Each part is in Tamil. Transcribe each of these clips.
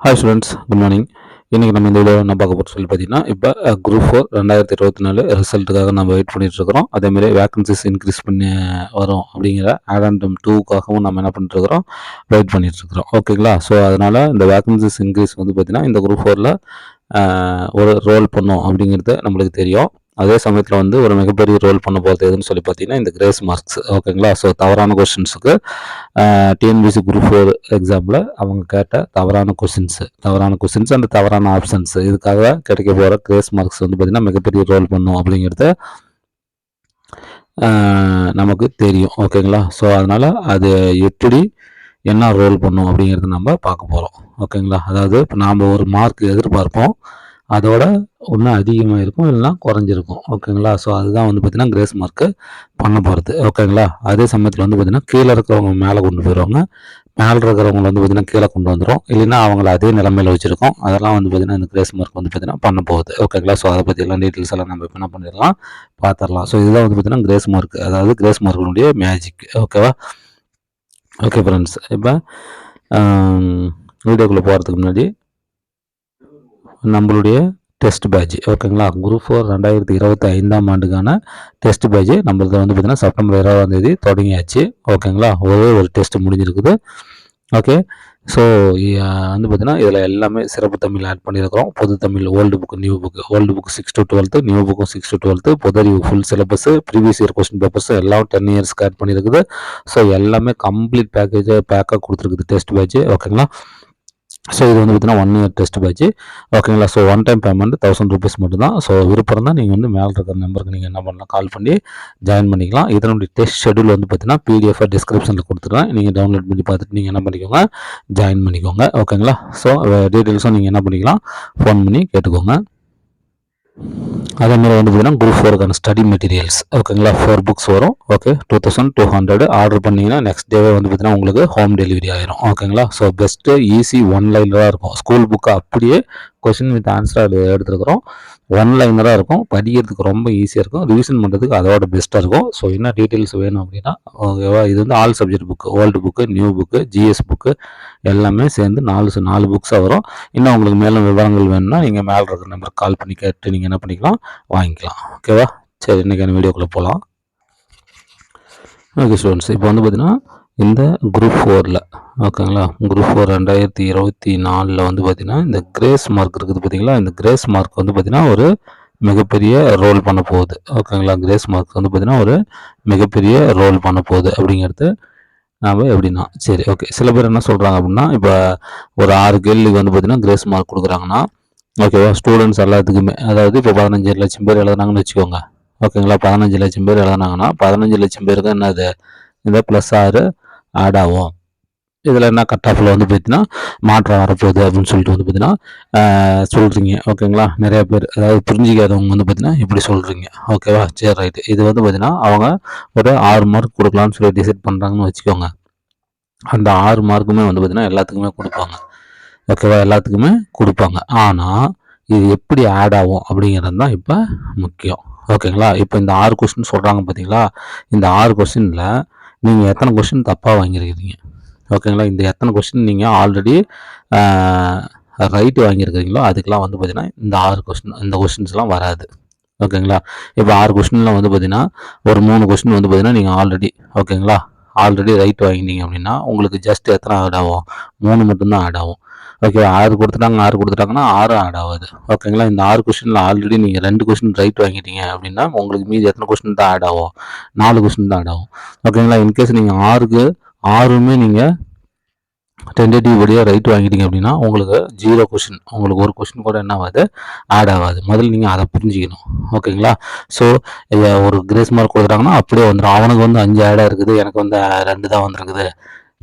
ஹாய் ஸ்டூடெண்ட்ஸ் குட் மார்னிங் இன்றைக்கி நம்ம இந்த வீடியோ என்ன பார்க்க போகிறோம் சொல்லி பார்த்தீங்கன்னா இப்போ குரூப் ஃபோர் ரெண்டாயிரத்தி இருபத்தி நாலு ரிசல்ட்டுக்காக நம்ம வெயிட் பண்ணிகிட்ருக்கிறோம் அதேமாதிரி வேகன்சிஸ் இன்க்ரீஸ் பண்ணி வரும் அப்படிங்கிற ஆடாண்டம் டூக்காகவும் நம்ம என்ன பண்ணிட்டுருக்கிறோம் வெயிட் பண்ணிகிட்ருக்கிறோம் ஓகேங்களா ஸோ அதனால் இந்த வேகன்சிஸ் இன்க்ரீஸ் வந்து பார்த்திங்கன்னா இந்த குரூப் ஃபோரில் ஒரு ரோல் பண்ணும் அப்படிங்கிறது நம்மளுக்கு தெரியும். அதே சமயத்தில் வந்து ஒரு மிகப்பெரிய ரோல் பண்ண போகிறது எதுன்னு சொல்லி பார்த்தீங்கன்னா இந்த கிரேஸ் மார்க்ஸ் ஓகேங்களா ஸோ தவறான கொஷின்ஸுக்கு டிஎன்பிசி குரூப் ஃபோர் எக்ஸாமில் அவங்க கேட்ட தவறான கொஷின்ஸு தவறான கொஷின்ஸ் அண்ட் தவறான ஆப்ஷன்ஸ் இதுக்காக கிடைக்க போகிற கிரேஸ் மார்க்ஸ் வந்து பார்த்திங்கன்னா மிகப்பெரிய ரோல் பண்ணும் அப்படிங்கிறது நமக்கு தெரியும். ஓகேங்களா ஸோ அதனால் அது எப்படி என்ன ரோல் பண்ணும் அப்படிங்கிறத நம்ம பார்க்க போகிறோம் ஓகேங்களா அதாவது இப்போ நாம் ஒரு மார்க் எதிர்பார்ப்போம். அதோட ஒன்று அதிகமாக இருக்கும் இல்லைனா குறைஞ்சிருக்கும். ஓகேங்களா? ஸோ அதுதான் வந்து பார்த்திங்கன்னா கிரேஸ் மார்க்கு பண்ண போகிறது ஓகேங்களா? அதே சமயத்தில் வந்து பார்த்திங்கன்னா கீழே இருக்கிறவங்க மேலே கொண்டு போயிடுவாங்க மேலே இருக்கிறவங்க வந்து பார்த்திங்கன்னா கீழே கொண்டு வந்துடும் இல்லைன்னா அவங்கள அதே நிலமையில் வச்சுருக்கோம். அதெல்லாம் வந்து பார்த்திங்கன்னா இந்த கிரேஸ் மார்க் வந்து பார்த்திங்கன்னா பண்ண போகுது. ஓகேங்களா? ஸோ அதை பற்றியெல்லாம் டீட்டெயில்ஸ் எல்லாம் நம்ம என்ன பண்ணிடலாம்? பார்த்துடலாம் ஸோ இதுதான் வந்து பார்த்திங்கன்னா கிரேஸ் மார்க் அதாவது கிரேஸ் மார்க்கினுடைய மேஜிக் ஓகேவா? ஓகே ஃப்ரெண்ட்ஸ் இப்போ வீடியோக்குள்ளே போகிறதுக்கு முன்னாடி நம்மளுடைய டெஸ்ட் பேட்ச் ஓகேங்களா? குரூப் ஃபோர் ரெண்டாயிரத்தி இருபத்தி ஐந்தாம் ஆண்டுக்கான டெஸ்ட் பேட்ச் நம்மளது வந்து பார்த்திங்கன்னா செப்டம்பர் இருபதாம் தேதி தொடங்கியாச்சு. ஓகேங்களா? ஒரே ஒரு டெஸ்ட் முடிஞ்சிருக்குது. ஓகே? ஸோ வந்து பார்த்தீங்கன்னா இதில் எல்லாமே சிறப்பு தமிழ் ஆட் பண்ணியிருக்கிறோம் பொது Tamil old book new book old book six to twelfth new புக்கும் six to twelfth புதறிவு full syllabus previous year question papers எல்லாம் டென் இயர்ஸ்க்கு ஆட் பண்ணியிருக்குது ஸோ எல்லாமே கம்ப்ளீட் பேக்கேஜாக பேக்காக கொடுத்துருக்குது டெஸ்ட் பேட்ச் ஓகேங்களா? ஸோ இது வந்து பார்த்தீங்கன்னா ஒன் இயர் டெஸ்ட் பேட்ச் ஓகேங்களா so one time payment thousand rupees மட்டும் தான் ஸோ விருப்பம் தான் நீங்கள் வந்து மேலே இருக்கிற நம்பருக்கு நீங்கள் என்ன பண்ணலாம்? கால் பண்ணி ஜாயின் பண்ணிக்கலாம். இதனுடைய டெஸ்ட் ஷெடியூல் வந்து பார்த்தீங்கன்னா பிடிஎஃப் டிஸ்கிரிப்ஷனில் கொடுத்துருவேன் நீங்கள் டவுன்லோட் பண்ணி பார்த்துட்டு நீங்கள் என்ன பண்ணிக்கோங்க? ஜாயின் பண்ணிக்கோங்க. ஓகேங்களா ஸோ டீட்டெயில்ஸும் நீங்கள் என்ன பண்ணிக்கலாம்? ஃபோன் பண்ணி கேட்டுக்கோங்க. அதே மாதிரி வந்து பார்த்தீங்கன்னா குரூப் ஃபோருக்கான ஸ்டடி மெட்டீரியல்ஸ் ஓகேங்களா ஃபோர் புக்ஸ் வரும். Okay two thousand two hundred order பண்ணிங்கன்னா நெக்ஸ்ட் டேவே வந்து பார்த்தீங்கன்னா உங்களுக்கு ஹோம் டெலிவரி ஆயிரும். ஓகேங்களா ஸோ பெஸ்ட்டு ஈஸி ஒன் லைனில் தான் இருக்கும் ஸ்கூல் புக்கு அப்படியே கொஷின் வித் ஆன்சராக எடுத்துருக்குறோம். ஒன் லைனராக இருக்கும். படிக்கிறதுக்கு ரொம்ப ஈஸியாக இருக்கும். ரிவிஷன் பண்ணுறதுக்கு அதோட பெஸ்ட்டாக இருக்கும். ஸோ என்ன டீட்டெயில்ஸ் வேணும் அப்படின்னா ஓகேவா இது வந்து all subject book old book new book GS book எல்லாமே சேர்ந்து நாலு நாலு புக்ஸாக வரும். இன்னும் உங்களுக்கு மேலும் விவரங்கள் வேணும்னா நீங்கள் மேலே இருக்கிற நம்பருக்கு கால் பண்ணி கேட்டு நீங்கள் என்ன பண்ணிக்கலாம் வாங்கிக்கலாம். ஓகேவா சரி இன்றைக்கான வீடியோக்குள்ளே போகலாம் ஓகே ஸ்டூடெண்ட்ஸ் இப்போ வந்து பார்த்தீங்கன்னா இந்த குரூப் ஃபோரில் ஓகேங்களா குரூப் ஃபோர் ரெண்டாயிரத்தி இருபத்தி நாலில் வந்து பார்த்திங்கன்னா இந்த கிரேஸ் மார்க் இருக்குது பார்த்தீங்களா இந்த கிரேஸ் மார்க் வந்து பார்த்திங்கன்னா ஒரு மிகப்பெரிய ரோல் பண்ண போகுது. ஓகேங்களா கிரேஸ் மார்க் வந்து பார்த்திங்கன்னா ஒரு மிகப்பெரிய ரோல் பண்ண போகுது அப்படிங்கிறது நாம் எப்படின்னா சரி ஓகே சில பேர் என்ன சொல்கிறாங்க அப்படின்னா இப்போ ஒரு ஆறு கேள்விக்கு வந்து பார்த்திங்கன்னா கிரேஸ் மார்க் கொடுக்குறாங்கன்னா ஓகேவா ஸ்டூடெண்ட்ஸ் எல்லாத்துக்குமே அதாவது இப்போ பதினஞ்சு லட்சம் பேர் எழுதுனாங்கன்னு வச்சுக்கோங்க. ஓகேங்களா பதினஞ்சு லட்சம் பேர் எழுதுனாங்கன்னா பதினஞ்சு லட்சம் பேருக்கு என்னது? இந்த ப்ளஸ் ஆறு ஆட் ஆகும். இதில் என்ன கட் ஆஃபில் வந்து பார்த்தீங்கன்னா மாற்றம் வரப்போகுது அப்படின்னு சொல்லிட்டு வந்து பார்த்தீங்கன்னா சொல்கிறீங்க ஓகேங்களா? நிறைய பேர் அதாவது புரிஞ்சிக்காதவங்க வந்து பார்த்தீங்கன்னா இப்படி சொல்கிறீங்க ஓகேவா? சரி ரைட்டு இது வந்து பார்த்தீங்கன்னா அவங்க ஒரு ஆறு மார்க் கொடுக்கலாம்னு சொல்லி டிசைட் பண்ணுறாங்கன்னு வச்சுக்கோங்க. அந்த ஆறு மார்க்குமே வந்து பார்த்தீங்கன்னா எல்லாத்துக்குமே கொடுப்பாங்க. ஓகேவா? எல்லாத்துக்குமே கொடுப்பாங்க. ஆனால் இது எப்படி ஆட் ஆகும் அப்படிங்கிறது தான் இப்போ முக்கியம். ஓகேங்களா? இப்போ இந்த ஆறு கொஸ்டின் சொல்கிறாங்க பார்த்தீங்களா இந்த ஆறு கொஸ்டினில் நீங்கள் எத்தனை கொஸ்டின் தப்பாக வாங்கியிருக்கிறீங்க ஓகேங்களா? இந்த எத்தனை கொஸ்டின் நீங்கள் ஆல்ரெடி ரைட்டு வாங்கியிருக்கிறீங்களோ அதுக்கெலாம் வந்து பார்த்திங்கன்னா இந்த ஆறு கொஸ்டின் இந்த கொஸ்டின்ஸ்லாம் வராது. ஓகேங்களா? இப்போ ஆறு கொஸ்டின்லாம் வந்து பார்த்திங்கன்னா ஒரு மூணு கொஸ்டின் வந்து பார்த்திங்கன்னா நீங்கள் ஆல்ரெடி ஓகேங்களா? ஆல்ரெடி ரைட் வாங்கினீங்க அப்படின்னா உங்களுக்கு ஜஸ்ட் எத்தனை ஆட் ஆகும்? மூணு மட்டும்தான் ஆட் ஆகும். ஓகே ஆறு கொடுத்துட்டாங்க ஆறு கொடுத்துட்டாங்கன்னா ஆறு ஆட் ஆகாது. ஓகேங்களா? இந்த ஆறு கொஸ்டினில் ஆல்ரெடி நீங்கள் ரெண்டு கொஸ்டின் ரைட் வாங்கிட்டீங்க அப்படின்னா உங்களுக்கு மீதி எத்தனை கொஸ்டின் தான் ஆட் ஆகும்? நாலு கொஸ்டின் தான் ஆட் ஆகும். ஓகேங்களா? இன்கேஸ் நீங்கள் ஆறுக்கு ஆறுமே நீங்கள் டென்டேட்டிவ் படியாக ரைட் வாங்கிட்டீங்க அப்படின்னா உங்களுக்கு ஜீரோ கொஷின் உங்களுக்கு ஒரு கொஷின் கூட என்ன ஆகாது ஆட் ஆகாது. முதல்ல நீங்கள் அதை புரிஞ்சிக்கணும். ஓகேங்களா? ஸோ ஒரு கிரேஸ் மார்க் கொடுக்குறாங்கன்னா அப்படியே வந்துடும் அவனுக்கு வந்து அஞ்சு ஆடாக இருக்குது எனக்கு வந்து ரெண்டு தான் வந்துருக்குது.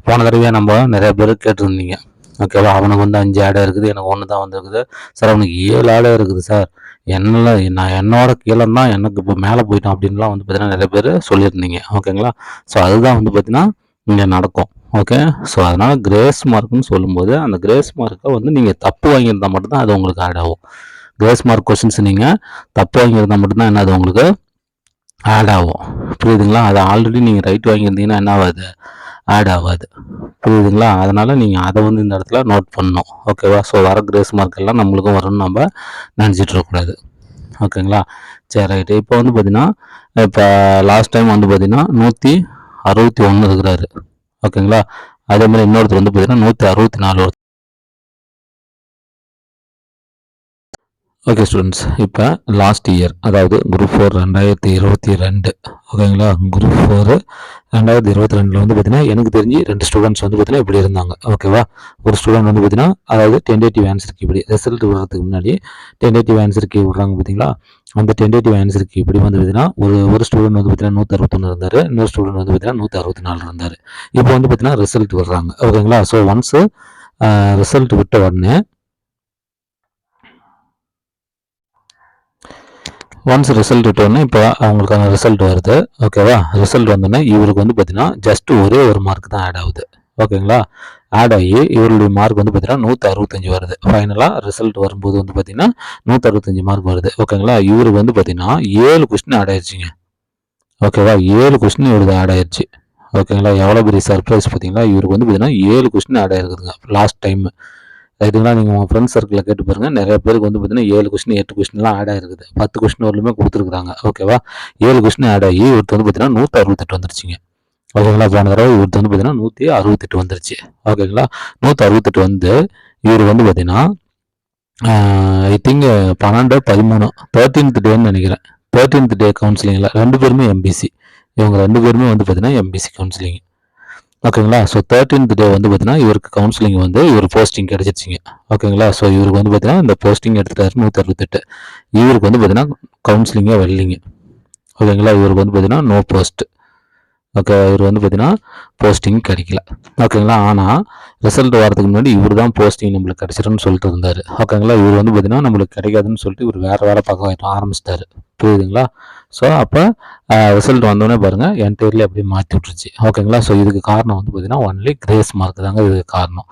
போன தடவையாக நம்ம நிறைய பேர் கேட்டிருந்தீங்க. ஓகேவா அவனுக்கு வந்து அஞ்சு ஆடை இருக்குது எனக்கு ஒன்று தான் வந்துருக்குது. சார் அவனுக்கு ஏழு ஆடை இருக்குது சார் என்னல நான் என்னோட கீழே தான் எனக்கு இப்போ மேலே போயிட்டான் அப்படின்லாம் வந்து பார்த்தீங்கன்னா நிறைய பேர் சொல்லியிருந்தீங்க. ஓகேங்களா? ஸோ அதுதான் வந்து பார்த்தீங்கன்னா இங்கே நடக்கும். ஓகே ஸோ அதனால் கிரேஸ் மார்க்னு சொல்லும்போது அந்த கிரேஸ் மார்க்கை வந்து நீங்கள் தப்பு வாங்கியிருந்தால் மட்டும்தான் அது உங்களுக்கு ஆட் ஆகும். கிரேஸ் மார்க் கொஷின்ஸ் நீங்கள் தப்பு வாங்கியிருந்தால் மட்டும்தான் என்ன அது உங்களுக்கு ஆட் ஆகும். புரியுதுங்களா? அது ஆல்ரெடி நீங்கள் ரைட் வாங்கியிருந்தீங்கன்னா என்ன ஆகாது? ஆட் ஆகாது. புரியுதுங்களா? அதனால் நீங்கள் அதை வந்து இந்த இடத்துல நோட் பண்ணணும். ஓகேவா ஸோ வர கிரேஸ் மார்க் எல்லாம் நம்மளுக்கும் வரும்னு நம்ம நினச்சிட்டு இருக்கக்கூடாது. ஓகேங்களா சரி ரைட்டு இப்போ வந்து பார்த்தீங்கன்னா இப்போ லாஸ்ட் டைம் வந்து பார்த்தீங்கன்னா நூற்றி அறுபத்தி ஒன்று இருக்கிறாரு. ஓகேங்களா அதே மாதிரி இன்னொருத்தர் வந்து பார்த்தீங்கன்னா நூற்றி அறுபத்தி நாலு ஓகே ஸ்டூடெண்ட்ஸ் இப்போ லாஸ்ட் இயர் அதாவது குரூப் ஃபோர் ரெண்டாயிரத்தி இருபத்தி ரெண்டு. ஓகேங்களா குரூப் ஃபோர் ரெண்டாயிரத்தி இருபத்தி ரெண்டில் வந்து பார்த்தீங்கன்னா எனக்கு தெரிஞ்சு ரெண்டு ஸ்டூடெண்ட்ஸ் வந்து பார்த்தீங்கன்னா இப்படி இருந்தாங்க. ஓகேவா ஒரு ஸ்டூடெண்ட் வந்து பார்த்தீங்கன்னா அதாவது டென்டேட்டிவ் ஆன்சருக்கு இப்படி ரிசல்ட் விடுறதுக்கு முன்னாடி டென்டேட்டிவ் ஆன்சருக்கு விடுறாங்க பார்த்தீங்களா அந்த டென்டேட்டிவ் ஆன்சருக்கு இப்படி வந்து பார்த்தீங்கன்னா ஒரு ஒரு ஸ்டூடெண்ட் வந்து பார்த்தீங்கன்னா நூற்றி அறுபத்தொன்று இருந்தார். இன்னொரு ஸ்டூடெண்ட் வந்து பார்த்தீங்கன்னா நூற்றி அறுபத்தி நாலு இருந்தார். இப்போ வந்து பார்த்தீங்கன்னா ரிசல்ட் விடுறாங்க. ஓகேங்களா ஸோ ஒன்ஸு ரிசல்ட் விட்ட உடனே ஒன்ஸ் ரிசல்ட் விட்டோடனே இப்போ அவங்களுக்கான ரிசல்ட் வருது. ஓகேவா ரிசல்ட் வந்தோடனே இவருக்கு வந்து பார்த்தீங்கன்னா ஜஸ்ட் ஒரே ஒரு மார்க் தான் ஆட் ஆகுது. ஓகேங்களா ஆட் ஆகி இவருடைய மார்க் வந்து பார்த்தீங்கன்னா நூற்றி அறுபத்தஞ்சு வருது ஃபைனலாக ரிசல்ட் வரும்போது வந்து பார்த்தீங்கன்னா நூற்றி அறுபத்தஞ்சு மார்க் வருது ஓகேங்களா இவருக்கு வந்து பார்த்தீங்கன்னா ஏழு கொஸ்டின் ஆட் ஆயிடுச்சிங்க ஓகேவா ஏழு கொஸ்டின் இவருக்கு ஆட் ஆயிடுச்சு ஓகேங்களா எவ்வளோ பெரிய சர்ப்ரைஸ் பார்த்தீங்களா இவருக்கு வந்து பார்த்தீங்கன்னா ஏழு கொஸ்டின் ஆட் ஆயிருக்குதுங்க. லாஸ்ட் டைம் ரைட்டுங்களா நீங்கள் உங்கள் ஃப்ரெண்ட்ஸ் சர்க்கிளில் கேட்டு பாருங்கள் நிறைய பேருக்கு வந்து பார்த்தீங்கன்னா ஏழு கொஸ்டின் எட்டு கொஸ்டின்லாம் ஆட் ஆயிருக்குது. பத்து கொஸ்டின் வரலுமே கொடுத்துருக்குறாங்க. ஓகேவா ஏழு கொஸ்டின் ஆட் ஆகி ஒருத்தர் வந்து பார்த்தீங்கன்னா நூற்றி அறுபத்தெட்டு வந்துருச்சுங்க. ஓகேங்களா போன தடவை இவருக்கு வந்து பார்த்தீங்கன்னா நூற்றி அறுபத்தெட்டு வந்துருச்சு. ஓகேங்களா நூற்றி அறுபத்தெட்டு வந்து இவர் வந்து பார்த்தீங்கன்னா ஐ திங்க் பன்னெண்டு பதிமூணு தேர்ட்டீன்த் டேன்னு நினைக்கிறேன். தேர்ட்டீன்த் டே கவுன்சிலிங்கில் ரெண்டு பேருமே எம்பிசி இவங்க ரெண்டு பேருமே வந்து பார்த்தீங்கன்னா எம்பிசி கவுன்சிலிங் ஓகேங்களா? ஸோ தேர்ட்டீன்த் டே வந்து பார்த்தீங்கன்னா இவருக்கு கவுன்சிலிங் வந்து இவர் போஸ்டிங் கிடச்சிருச்சிங்க. ஓகேங்களா? ஸோ இவருக்கு வந்து பார்த்தீங்கன்னா இந்த போஸ்டிங் எடுத்துட்டாரு நூற்றி அறுபத்தெட்டு இவருக்கு வந்து பார்த்தீங்கன்னா கவுன்சிலிங்கே வரலிங்க. ஓகேங்களா? இவருக்கு வந்து பார்த்தீங்கன்னா நோ போஸ்ட்டு ஓகே இவர் வந்து பார்த்தீங்கன்னா போஸ்டிங் கிடைக்கல. ஓகேங்களா ஆனால் ரிசல்ட் வரதுக்கு முன்னாடி இவர் தான் போஸ்டிங் நம்மளுக்கு கிடைச்சிருன்னு சொல்லிட்டு இருந்தார். ஓகேங்களா இவர் வந்து பார்த்தீங்கன்னா நம்மளுக்கு கிடைக்காதுன்னு சொல்லிட்டு இவர் வேறு வேலை பார்க்க ஆரம்பிச்சிட்டாரு. புரியுதுங்களா? ஸோ அப்போ ரிசல்ட் வந்தோடனே பாருங்கள் என்டையர்லி அப்படியே மாற்றி விட்டுருச்சு. ஓகேங்களா ஸோ இதுக்கு காரணம் வந்து பார்த்தீங்கன்னா ஒன்லி கிரேஸ் மார்க் தாங்க இதுக்கு காரணம்.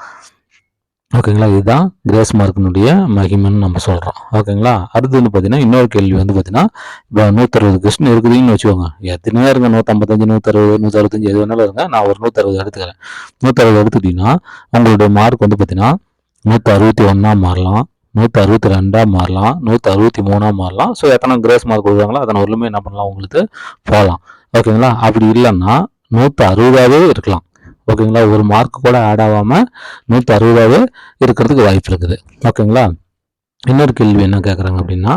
ஓகேங்களா? இதுதான் கிரேஸ் மார்க்கினுடைய மகிமைன்னு நம்ம சொல்கிறோம் ஓகேங்களா? அடுத்து வந்து பார்த்தீங்கன்னா இன்னொரு கேள்வி வந்து பார்த்தீங்கன்னா இப்போ நூற்றறுபது கொஸ்டின் இருக்குதுன்னு வச்சுக்கோங்க. எத்தனையோ இருங்க நூற்றம்பத்தஞ்சு நூற்றறுபது நூற்றறுபத்தஞ்சு எது வேணாலும் இருங்க. நான் ஒரு நூற்றறுபது எடுத்துக்கிறேன். நூற்றறுபது எடுத்துக்கிட்டிங்கன்னா உங்களுடைய மார்க் வந்து பார்த்தீங்கன்னா நூற்றி அறுபத்தி ஒன்றா மாறலாம் நூற்றி அறுபத்தி ரெண்டாக மாறலாம் நூற்றி அறுபத்தி மூணாக மாறலாம். ஸோ எத்தனை கிரேஸ் மார்க் கொடுக்குறாங்களோ அதனை ஒருமே என்ன பண்ணலாம் உங்களுக்கு போகலாம் ஓகேங்களா? அப்படி இல்லைன்னா நூற்றி அறுபதாகவே இருக்கலாம். ஓகேங்களா? ஒரு மார்க் கூட ஆட் ஆகாமல் நூற்றி அறுபதாவே இருக்கிறதுக்கு வாய்ப்பு இருக்குது. ஓகேங்களா? இன்னொரு கேள்வி என்ன கேட்குறாங்க அப்படின்னா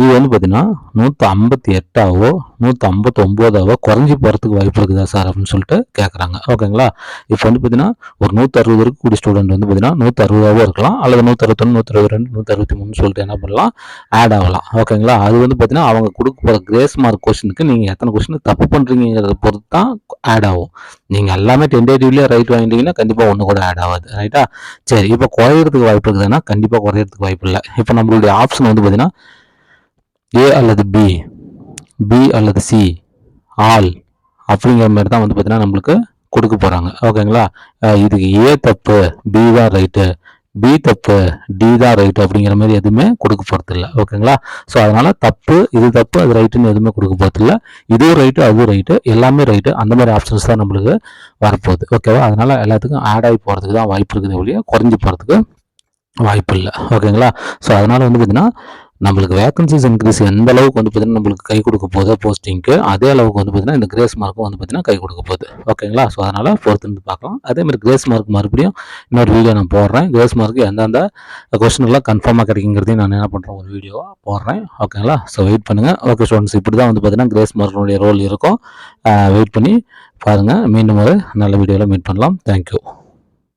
இது வந்து பார்த்தீங்கன்னா நூற்றி ஐம்பத்தி எட்டாவோ நூற்றி ஐம்பத்தி ஒம்போதாவோ குறைஞ்சி போகிறதுக்கு வாய்ப்பு இருக்குதா சார் அப்படின்னு சொல்லிட்டு கேட்குறாங்க ஓகேங்களா? இப்போ வந்து பார்த்தீங்கன்னா ஒரு நூற்றி அறுபது இருக்கக்கூடிய ஸ்டூடெண்ட் வந்து பார்த்தீங்கன்னா நூற்றி அறுபதாவோ இருக்கலாம். அல்லது நூற்றி அறுபத்தொன்று நூற்றி அறுபது ரெண்டு நூற்றி அறுபத்தி மூணு சொல்லிட்டு என்ன பண்ணலாம்? ஆட் ஆகலாம். ஓகேங்களா? அது வந்து பார்த்தீங்கன்னா அவங்க கொடுக்க போகிற கிரேஸ் மார்க் கொஸ்டினுக்கு நீங்கள் எத்தனை கொஸ்டின் தப்பு பண்ணுறீங்கிறத பொறுத்து தான் ஆட் ஆகும். நீங்கள் எல்லாமே டென்டேட்டிவ்லேயே ரைட் வாங்கிட்டீங்கன்னா கண்டிப்பாக ஒன்று கூட ஆட் ஆகாது. ரைட்டா சரி இப்போ குறையிறதுக்கு வாய்ப்பு இருக்குதுன்னா கண்டிப்பாக குறையிறதுக்கு வாய்ப்பு இல்லை. இப்போ நம்மளுடைய ஆப்ஷன் வந்து பார்த்தீங்கன்னா ஏ அல்லது பி பி அல்லது சி ஆல் அப்படிங்கிற மாதிரி தான் வந்து பார்த்தீங்கன்னா நம்மளுக்கு கொடுக்க போகிறாங்க ஓகேங்களா இதுக்கு ஏ தப்பு பி தான் ரைட்டு பி தப்பு டி தான் ரைட்டு அப்படிங்கிற மாதிரி எதுவுமே கொடுக்க போகிறது இல்லை ஓகேங்களா ஸோ அதனால் தப்பு இது தப்பு அது ரைட்டுன்னு எதுவுமே கொடுக்க போகிறது இல்லை இதுவும் ரைட்டு அதுவும் ரைட்டு எல்லாமே ரைட்டு அந்த மாதிரி ஆப்ஷன்ஸ் தான் நம்மளுக்கு வரப்போகுது. ஓகேவா அதனால் எல்லாத்துக்கும் ஆட் ஆகி போகிறதுக்கு தான் வாய்ப்பு இருக்குது ஒழிய குறைஞ்சி போகிறதுக்கு வாய்ப்பு இல்லை. ஓகேங்களா ஸோ அதனால் வந்து பார்த்திங்கன்னா நம்மளுக்கு வேகன்சிஸ் இன்க்ரீஸ் எந்த அளவுக்கு வந்து பார்த்தீங்கன்னா நம்மளுக்கு கை கொடுக்க போதோ போஸ்டிங்க்கு அதே அளவுக்கு வந்து பார்த்தீங்கன்னா இந்த கிரேஸ் மார்க்கும் வந்து பார்த்தீங்கன்னா கை கொடுக்க போகுது. ஓகேங்களா ஸோ அதனால் பொறுத்து வந்து பார்க்கலாம். அதேமாதிரி கிரேஸ் மார்க் மறுபடியும் இன்னொரு வீடியோ நான் போடுறேன். கிரேஸ் மார்க் எந்தெந்த கொஸ்டின்லாம் கன்ஃபார்மாக கிடைக்குங்கிறதையும் நான் என்ன பண்ணுறேன் ஒரு வீடியோவாக போடுறேன். ஓகேங்களா ஸோ வெயிட் பண்ணுங்கள் ஓகே ஸ்டூடெண்ட்ஸ் இப்படி தான் வந்து பார்த்தீங்கன்னா கிரேஸ் மார்க்கினுடைய ரோல் இருக்கும். வெயிட் பண்ணி பாருங்கள் மீண்டும் ஒரு நல்ல வீடியோவில் மீட் பண்ணலாம். தேங்க்யூ